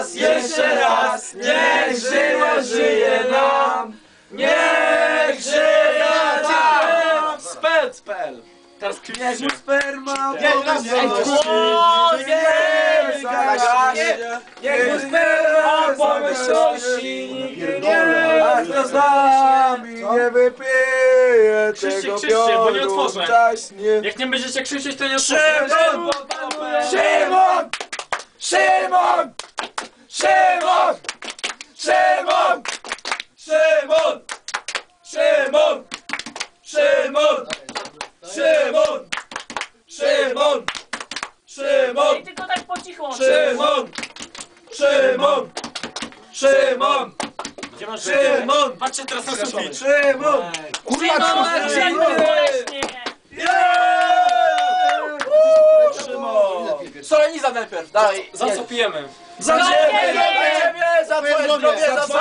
raz, jeszcze raz, niech żyło żyje nam, niech żyje nam. Spell. Teraz kliknijcie. Sperma Niech mu sperma pomyślności nigdy nie a kto z nami nie wypije Krzyczcie, tego krzyczcie, bo nie pioru otworzę. Jak nie będziecie krzyczeć, to nie Szymon! Szymon! Szymon! Szymon! Szymon! Szymon! Szymon! Szymon! Szymon! Szymon! Szymon! Ej, tylko tak po cichu. Szymon! Szymon! Szymon! Gdzie masz Szymon! Patrzcie teraz na sufit. Szymon! Kurwa, Szymon, co Szymon, właśnie. Szymon! Solenizam najpierw, dalej. Za co pijemy? Za ciebie! Za ciebie! Za twoje zdrowie! Za twoje